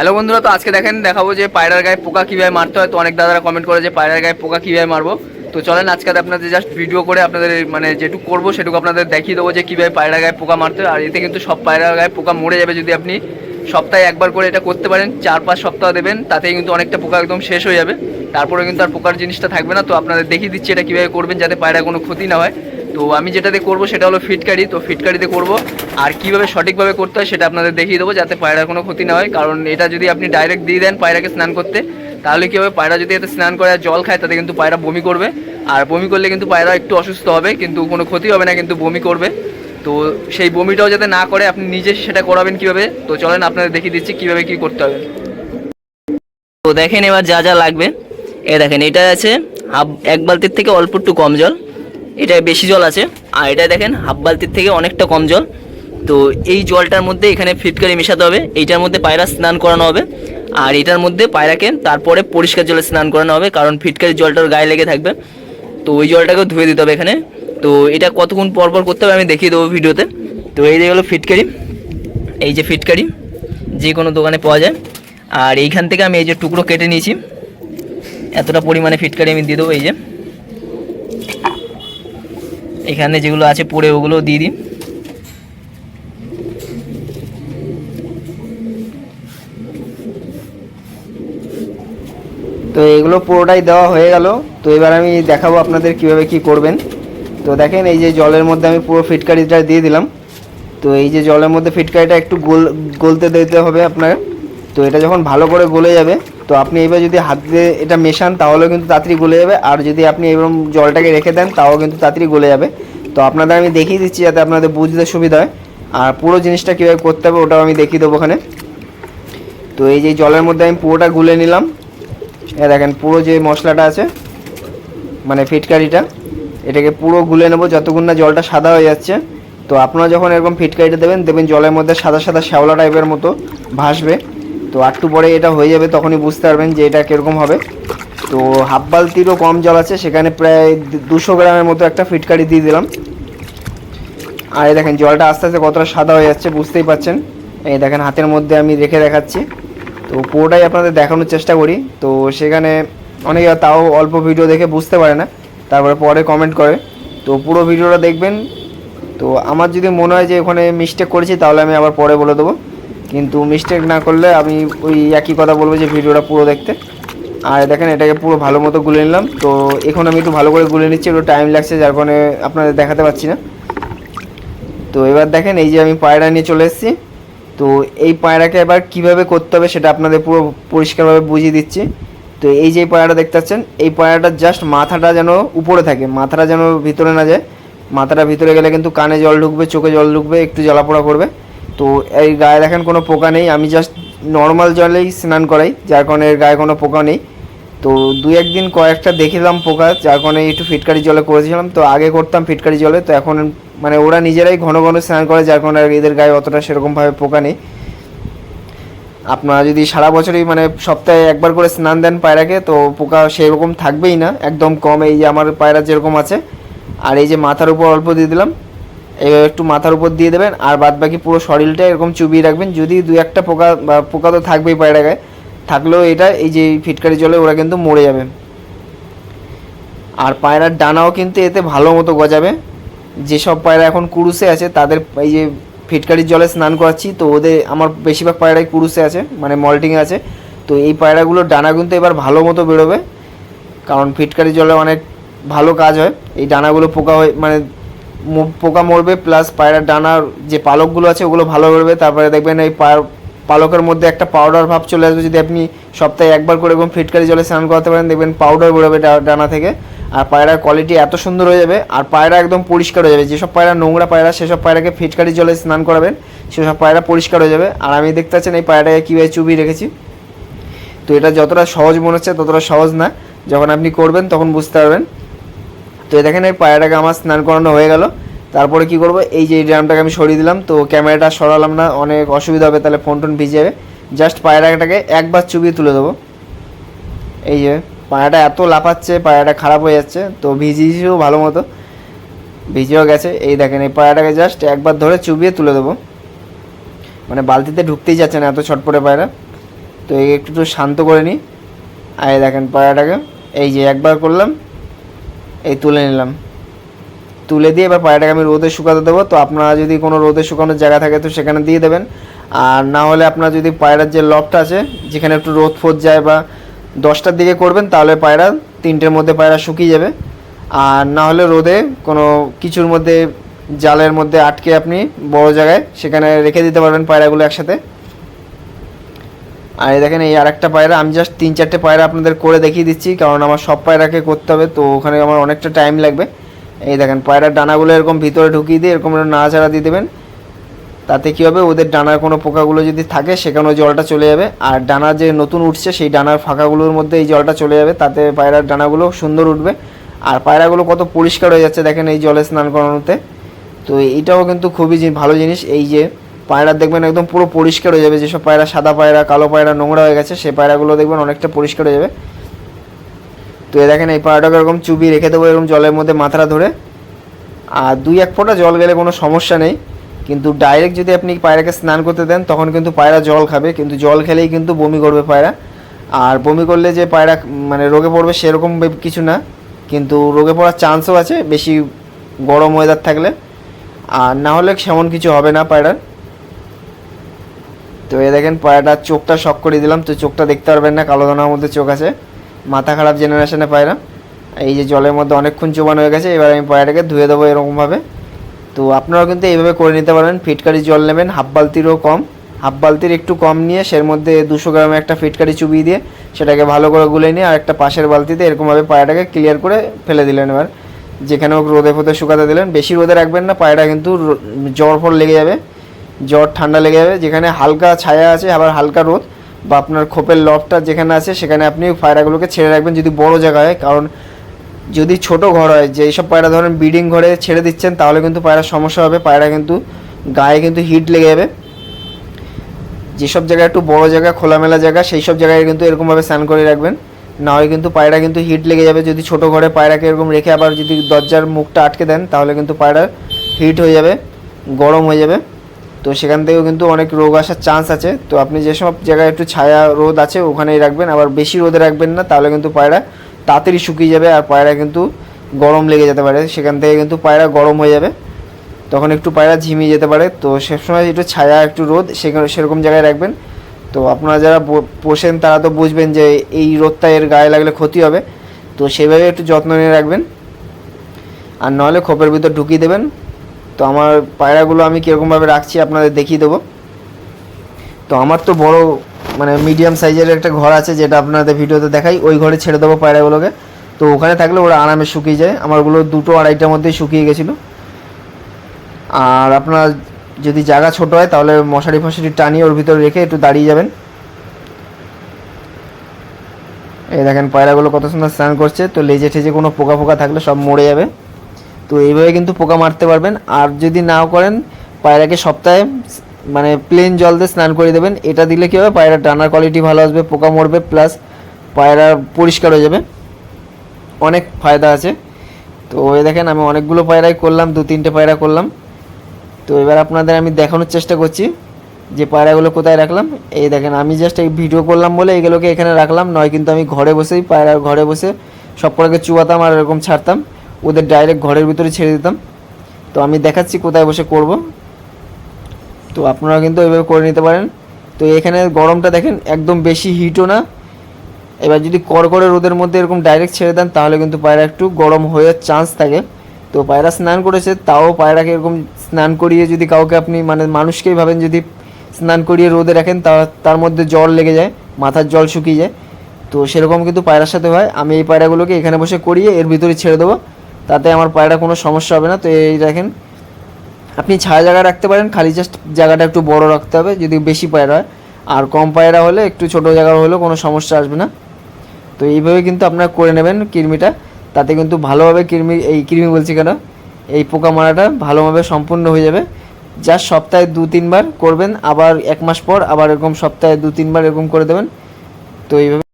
Hello বন্ধুরা, তো আজকে দেখেন, দেখাবো যে পায়রার গায়ে পোকা কীভাবে মারতে হয়। তো অনেক দাদারা কমেন্ট করে যে পায়রার গায়ে পোকা কীভাবে মারবো। তো চলেন, আজকে আপনাদের জাস্ট ভিডিও করে আপনাদের মানে যেটুকু করব, সেটুকু আপনাদের দেখিয়ে দেবো যে কীভাবে পায়রার গায়ে পোকা মারতে হয়। আর এতে কিন্তু সব পায়রার গায়ে পোকা মরে যাবে যদি আপনি সপ্তাহে একবার করে এটা করতে পারেন, চার পাঁচ সপ্তাহ দেবেন, তাতেই কিন্তু অনেকটা পোকা একদম শেষ হয়ে যাবে। তারপরে কিন্তু আর পোকার জিনিসটা থাকবে না। তো আপনাদের দেখিয়ে দিচ্ছি এটা কীভাবে করবেন, যাতে পায়রা কোনো ক্ষতি না হয়। তো আমি যেটাতে করব সেটা হলো ফিটকারি। তো ফিটকারিতে করব। আর কীভাবে সঠিকভাবে করতে হয় সেটা আপনাদের দেখিয়ে দেবো যাতে পায়রার কোনো ক্ষতি না হয়। কারণ এটা যদি আপনি ডাইরেক্ট দিয়ে দেন পায়রাকে স্নান করতে, তাহলে কী হবে? পায়রা যদি এতে স্নান করে আর জল খায়, তাতে কিন্তু পায়রা বমি করবে। আর বমি করলে কিন্তু পায়রা একটু অসুস্থ হবে, কিন্তু কোনো ক্ষতি হবে না, কিন্তু বমি করবে। তো সেই বমিটাও যাতে না করে, আপনি নিজে সেটা করাবেন কীভাবে? তো চলেন আপনাদের দেখিয়ে দিচ্ছি কীভাবে কী করতে হবে। তো দেখেন এবার যা যা লাগবে। এ দেখেন, এটা আছে হাফ এক বালতির থেকে অল্প একটু কম জল। এটায় বেশি জল আছে। আর এটা দেখেন, হাফ বালতির থেকে অনেকটা কম জল। তো এই জলটার মধ্যে এখানে ফিটকারি মেশাতে হবে। এইটার মধ্যে পায়রা স্নান করানো হবে। আর এটার মধ্যে পায়রাকে তারপরে পরিষ্কার জলে স্নান করানো হবে, কারণ ফিটকারি জলটার গায়ে লেগে থাকবে। তো ওই জলটাকেও ধুয়ে দিতে হবে এখানে। তো এটা কতক্ষণ পর পর করতে হবে আমি দেখিয়ে দেবো ভিডিওতে। তো এই যে হলো ফিটকারি। এই যে ফিটকারি, যে কোনো দোকানে পাওয়া যায়। আর এইখান থেকে আমি এই যে টুকরো কেটে নিয়েছি। এতটা পরিমাণে ফিটকারি আমি দিয়ে দেবো, এই যে। এখানে যেগুলো আছে, পড়ে ওগুলো দিয়ে দিন। তো এগুলো পুরোটাই দেওয়া হয়ে গেল। তো এবার আমি দেখাবো আপনাদের কীভাবে কি করবেন। তো দেখেন, এই যে জলের মধ্যে আমি পুরো ফিটকারিটা দিয়ে দিলাম। তো এই যে জলের মধ্যে ফিটকারিটা একটু গোল, গলতে দিতে হবে আপনার তো এটা যখন ভালো করে গলে যাবে তো আপনি এবার যদি হাত দিয়ে এটা মেশান, তাহলেও কিন্তু তাড়াতাড়ি গলে যাবে। আর যদি আপনি এরকম জলটাকে রেখে দেন, তাও কিন্তু তাড়াতাড়ি গলে যাবে। তো আপনাদের আমি দেখিয়ে দিচ্ছি যাতে আপনাদের বুঝতে সুবিধা হয়। আর পুরো জিনিসটা কীভাবে করতে হবে, ওটাও আমি দেখিয়ে দেবো ওখানে। তো এই যে জলের মধ্যে আমি পুরোটা গুলে নিলাম। এ দেখেন, পুরো যে মশলাটা আছে মানে ফিটকারিটা, এটাকে পুরো গুলে নেব যতক্ষণ না জলটা সাদা হয়ে যাচ্ছে। তো আপনারা যখন এরকম ফিটকারিটা দেবেন দেবেন জলের মধ্যে সাদা সাদা শ্যাওলা টাইপের মতো ভাসবে। তো একটু পরে এটা হয়ে যাবে, তখনই বুঝতে পারবেন যে এটা কীরকম হবে। তো হাফ বালতিরও কম জল আছে, সেখানে প্রায় দুশো গ্রামের মতো একটা ফিটকারি দিয়ে দিলাম। আর এই দেখেন, জলটা আস্তে আস্তে কতটা সাদা হয়ে যাচ্ছে, বুঝতেই পাচ্ছেন। এই দেখেন, হাতের মধ্যে আমি রেখে দেখাচ্ছি। তো পুরোটাই আপনাদের দেখানোর চেষ্টা করি। তো সেখানে অনেকে তাও অল্প ভিডিও দেখে বুঝতে পারে না, তারপরে পরে কমেন্ট করে। তো পুরো ভিডিওটা দেখবেন। তো আমার যদি মনে হয় যে ওখানে মিস্টেক করেছি, তাহলে আমি আবার পরে বলে দেবো। কিন্তু মিস্টেক না করলে আমি ওই একই কথা বলব যে ভিডিওটা পুরো দেখতে। আর দেখেন এটাকে পুরো ভালো মতো গুলে নিলাম। তো এখন আমি একটু ভালো করে গুলে নিচ্ছি, একটু টাইম লাগছে, যার কারণে আপনাদের দেখাতে পারছি না। তো এবার দেখেন এই যে আমি পায়রা নিয়ে চলে এসেছি। তো এই পায়রাকে এবার কীভাবে করতে হবে সেটা আপনাদের পুরো পরিষ্কারভাবে বুঝিয়ে দিচ্ছি। তো এই যে পায়রাটা দেখতে পাচ্ছেন, এই পায়রাটার জাস্ট মাথাটা যেন উপরে থাকে, মাথাটা যেন ভিতরে না যায়। মাথাটা ভিতরে গেলে কিন্তু কানে জল ঢুকবে, চোখে জল ঢুকবে, একটু জ্বালাপোড়া করবে। তো এই গায়ে দেখেন কোনো পোকা নেই। আমি জাস্ট নর্মাল জলেই স্নান করাই, যার কারণে এর গায়ে কোনো পোকা নেই। তো দু একদিন কয়েকটা দেখলাম পোকা, যার কারণে একটু ফিটকারি জলে করেছিলাম। তো আগে করতাম ফিটকারি জলে, তো এখন মানে ওরা নিজেরাই ঘন ঘন স্নান করে, যার কারণে এদের গায়ে অতটা সেরকমভাবে পোকা নেই। আপনারা যদি সারা বছরই মানে সপ্তাহে একবার করে স্নান দেন পায়রাকে, তো পোকা সেরকম থাকবেই না। একদম কম এই যে আমার পায়রা যেরকম আছে। আর এই যে মাথার উপর অল্প দিয়ে দিলাম একটু মাথার উপর দিয়ে দেবেন, আর বাদ বাকি পুরো শরীরটা এরকম চুবিয়ে রাখবেন। যদি দু একটা পোকা, বা পোকা তো থাকবেই পায়রা গায়ে থাকলেও এটা, এই যে ফিটকারি জলে ওরা কিন্তু মরে যাবে। আর পায়রার ডানাও কিন্তু এতে ভালো মতো গজাবে। যেসব পায়রা এখন কুরুসে আছে, তাদের এই যে ফিটকারির জলে স্নান করাচ্ছি, তো ওদের, আমার বেশিরভাগ পায়রাই কুরুসে আছে মানে মল্টিংয়ে আছে। তো এই পায়রাগুলোর ডানা কিন্তু এবার ভালো মতো বেরোবে, কারণ ফিটকারি জলে অনেক ভালো কাজ হয়। এই ডানাগুলো পোকা হয়ে মানে পোকা মরবে প্লাস পায়রার ডানার যে পালকগুলো আছে, ওগুলো ভালো বেরোবে তারপরে দেখবেন এই পালকের মধ্যে একটা পাউডার ভাব চলে আসবে। যদি আপনি সপ্তাহে একবার করে এবং ফিটকারি জলে স্নান করাতে পারেন, দেখবেন পাউডার বেরোবে ডানা থেকে। আর পায়রার কোয়ালিটি এত সুন্দর হয়ে যাবে, আর পায়রা একদম পরিষ্কার হয়ে যাবে। যেসব পায়রা নোংরা পায়রা, সেসব পায়রাকে ফিটকারি জলে স্নান করাবেন, সেসব পায়রা পরিষ্কার হয়ে যাবে। আর আমি দেখতে পাচ্ছেন এই পায়রাটাকে কীভাবে চুবিয়ে রেখেছি। তো এটা যতটা সহজ মনে হচ্ছে, ততটা সহজ না। যখন আপনি করবেন, তখন বুঝতে পারবেন। তো দেখেন এই পায়রাটাকে আমার স্নান করানো হয়ে গেল। তারপরে কি করব? এই যে ড্রামটাকে আমি সরিয়ে দিলাম। তো ক্যামেরাটা সরালাম না, অনেক অসুবিধা হবে, তাহলে ফোন টোন ভিজে যাবে। জাস্ট পায়রাটাকে একবার চুবিয়ে তুলে দেবো। এই যে পায়রাটা এত লাফাচ্ছে পায়রাটা খারাপ হয়ে যাচ্ছে, তো ভিজিয়েছিও ভালো মতো। ভিজেও গেছে। এই দেখেন, এই পায়রাটাকে জাস্ট একবার ধরে চুবিয়ে তুলে দেবো। মানে বালতিতে ঢুকতেই যাচ্ছে না, এত ছটপটে পায়রা তো এই একটু শান্ত করে নিই। আর দেখেন পায়রাটাকে এই যে একবার করলাম এই তুলে নিলাম। তুলে দিয়ে এবার পায়রাটাকে আমি রোদে শুকাতে দেবো। তো আপনারা যদি কোনো রোদে শুকানোর জায়গা থাকে তো সেখানে দিয়ে দেবেন। আর না হলে আপনার যদি পায়রার যে লকটা আছে, যেখানে একটু রোদ ফোদ যায় বা দশটার দিকে করবেন, তাহলে পায়রা তিনটের মধ্যে পায়রা শুকিয়ে যাবে। আর না হলে রোদে কোনো কিছুর মধ্যে, জালের মধ্যে আটকে আপনি বড় জায়গায় সেখানে রেখে দিতে পারবেন পায়রাগুলো একসাথে। আর এই দেখেন এই আরেকটা পায়রা, আমি জাস্ট তিন চারটে পায়রা আপনাদের করে দেখিয়ে দিচ্ছি, কারণ আমার সব পায়রাকে করতে হবে, তো ওখানে আমার অনেকটা টাইম লাগবে। এই দেখেন, পায়রার ডানাগুলো এরকম ভিতরে ঢুকিয়ে দিয়ে এরকম নাড়াচাড়া দিয়ে দেবেন। তাতে কী হবে, ওদের ডানার কোনো পোকাগুলো যদি থাকে, সেখানেও জলটা চলে যাবে। আর ডানা যে নতুন উঠছে, সেই ডানার ফাঁকাগুলোর মধ্যে এই জলটা চলে যাবে, তাতে পায়রার ডানাগুলো সুন্দর উঠবে। আর পায়রাগুলো কত পরিষ্কার হয়ে যাচ্ছে, দেখেন এই জলে স্নান করানোতে। তো এইটাও কিন্তু খুবই ভালো জিনিস, এই যে পায়রা দেখবেন একদম পুরো পরিষ্কার হয়ে যাবে। যেসব পায়রা সাদা পায়রা, কালো পায়রা, নোংরা হয়ে গেছে, সেই পায়রাগুলো দেখবেন অনেকটা পরিষ্কার হয়ে যাবে। তো এই দেখেন, এই পায়রাটাকে এরকম চুবি রেখে দেবো এরকম জলের মধ্যে মাথাটা ধরে। আর দুই এক ফোঁটা জল গেলে কোনো সমস্যা নেই। কিন্তু ডাইরেক্ট যদি আপনি পায়রাকে স্নান করতে দেন, তখন কিন্তু পায়রা জল খাবে। কিন্তু জল খেলেই কিন্তু বমি করবে পায়রা। আর বমি করলে যে পায়রা মানে রোগে পড়বে সেরকম কিছু না। কিন্তু রোগে পড়ার চান্সও আছে, বেশি গরম ওয়েদার থাকলে। আর না হলে সেমন কিছু হবে না পায়রার। তো এ দেখেন, পায়রাটার চোখটা শক করে দিলাম। তো চোখটা দেখতে পারবেন না, কালো দানার মধ্যে চোখ আছে। মাথা খারাপ জেনারেশনে পায়রা। এই যে জলের মধ্যে অনেকক্ষণ চোবানো হয়ে গেছে, এবার আমি পায়রাটাকে ধুয়ে দেবো এরকমভাবে। তো আপনারাও কিন্তু এইভাবে করে নিতে পারেন। ফিটকারি জল নেবেন, হাফ বালতিরও কম। হাফ বালতির একটু কম নিয়ে সের মধ্যে দুশো গ্রামে একটা ফিটকারি চুবিয়ে দিয়ে সেটাকে ভালো করে গুলে নিয়ে আর একটা পাশের বালতিতে এরকমভাবে পায়রাটাকে ক্লিয়ার করে ফেলে দিলেন এবার। যেখানে হোক রোদে ফোদে শুকাতে দিলেন। বেশি রোদে রাখবেন না, পায়রা কিন্তু জ্বর ফর লেগে যাবে। জ্বর, ঠান্ডা লেগে যাবে। যেখানে হালকা ছায়া আছে, আবার হালকা রোদ, বা আপনার খোপের লফটা যেখানে আছে, সেখানে আপনি পায়রাগুলোকে ছেড়ে রাখবেন যদি বড় জায়গা হয় কারণ যদি ছোট ঘর হয়, যে এইসব পায়রা ধরেন ব্রিডিং ঘরে ছেড়ে দিচ্ছেন, তাহলে কিন্তু পায়রার সমস্যা হবে। পায়রা কিন্তু গায়ে কিন্তু হিট লেগে যাবে। যেসব জায়গায় একটু বড় জায়গা, খোলামেলা জায়গা সেই সব জায়গায় কিন্তু এরকমভাবে স্নান করে রাখবেন। না হয় কিন্তু পায়রা কিন্তু হিট লেগে যাবে। যদি ছোট ঘরে পায়রাকে এরকম রেখে আবার যদি দরজার মুখটা আটকে দেন, তাহলে কিন্তু পায়রা হিট হয়ে যাবে, গরম হয়ে যাবে। তো সেখান থেকেও কিন্তু অনেক রোগ আসার চান্স আছে। তো আপনি যেসব জায়গায় একটু ছায়া রোদ আছে, ওখানেই রাখবেন। আবার বেশি রোদে রাখবেন না, তাহলে কিন্তু পায়রা তাড়াতাড়ি শুকিয়ে যাবে আর পায়রা কিন্তু গরম লেগে যেতে পারে। সেখান থেকে কিন্তু পায়রা গরম হয়ে যাবে। তখন একটু পায়রা ঝিমিয়ে যেতে পারে। তো সবসময় একটু ছায়া, একটু রোদ, সেখানে সেরকম জায়গায় রাখবেন। তো আপনারা যারা পোষেন, তারা তো বুঝবেন যে এই রোদটা এর গায়ে লাগলে ক্ষতি হবে। তো সেভাবে একটু যত্ন নিয়ে রাখবেন। আর নাহলে খোপের ভিতর ঢুকিয়ে দেবেন। তো আমার পায়রাগুলো আমি কীরকমভাবে রাখছি আপনাদের দেখিয়ে দেবো। তো আমার তো বড় মানে মিডিয়াম সাইজের একটা ঘর আছে যেটা আপনাদের ভিডিওতে দেখাই, ওই ঘরে ছেড়ে দেবো পায়রাগুলোকে। তো ওখানে থাকলে ওরা আরামে শুকিয়ে যায়। আমারগুলো দুটো আড়াইটার মধ্যেই শুকিয়ে গেছিল। আর আপনার যদি জায়গা ছোট হয়, তাহলে মশারি ফশারি টানিয়ে ওর ভিতরে রেখে একটু দাঁড়িয়ে যাবেন। এই দেখেন পায়রাগুলো কত সুন্দর স্নান করছে। তো লেজে ঠেজে কোনো পোকা ফোকা থাকলে সব মরে যাবে। তো এইভাবে কিন্তু পোকা মারতে পারবেন। আর যদি নাও করেন, পায়রাকে সপ্তাহে মানে প্লেন জল দিয়ে স্নান করে দেবেন। এটা দিলে কী হবে? পায়রার ডানার কোয়ালিটি ভালো আসবে, পোকা মরবে প্লাস পায়রা পরিষ্কার হয়ে যাবে। অনেক ফায়দা আছে। তো এই দেখেন, আমি অনেকগুলো পায়রাই করলাম, দু তিনটে পায়রা করলাম। তো এবার আপনাদের আমি দেখানোর চেষ্টা করছি যে পায়রাগুলো কোথায় রাখলাম। এই দেখেন, আমি জাস্ট এই ভিডিও করলাম বলে এগুলোকে এখানে রাখলাম। নয় কিন্তু আমি ঘরে বসেই পায়রা ঘরে বসে সব কটাকে চুয়াতাম আর এরকম ছাড়তাম। ওদের ডাইরেক্ট ঘরের ভিতরে ছেড়ে দিতাম। তো আমি দেখাচ্ছি কোথায় বসে করব। তো আপনারা কিন্তু এইভাবে করে নিতে পারেন। তো এখানে গরমটা দেখেন একদম বেশি হিটও না। এবার যদি কড়কড়ে রোদের মধ্যে এরকম ডাইরেক্ট ছেড়ে দেন, তাহলে কিন্তু পায়রা একটু গরম হয়ে চান্স থাকে। তো পায়রা স্নান করেছে, তাও পায়রাকে এরকম স্নান করিয়ে যদি কাউকে আপনি মানে মানুষকেই ভাবেন যদি স্নান করিয়ে রোদে রাখেন, তা তার মধ্যে জল লেগে যায়, মাথার জল শুকিয়ে যায়। তো সেরকম কিন্তু পায়রার সাথে হয়। আমি এই পায়রাগুলোকে এখানে বসে করিয়ে এর ভিতরে ছেড়ে দেবো। তাতে আমার পায়রা কোনো সমস্যা হবে না। তো এই দেখেন, আপনি ছায়া জায়গা রাখতে পারেন, খালি জাস্ট জায়গাটা একটু বড় রাখতে হবে, যদি বেশি পায়রা হয়। আর কম পায়রা হলে, একটু ছোট জায়গা হলেও কোনো সমস্যা আসবে না। তো এইভাবে কিন্তু আপনারা করে নেবেন কৃমিটা। তাতে কিন্তু ভালোভাবে কৃমি, এই কৃমি বলছি কেন, এই পোকা মারাটা ভালোভাবে সম্পূর্ণ হয়ে যাবে। যা সপ্তাহে দু, তিনবার করবেন, আবার এক মাস পর আবার এরকম সপ্তাহে দু, তিনবার এরকম করে দেবেন। তো এইভাবে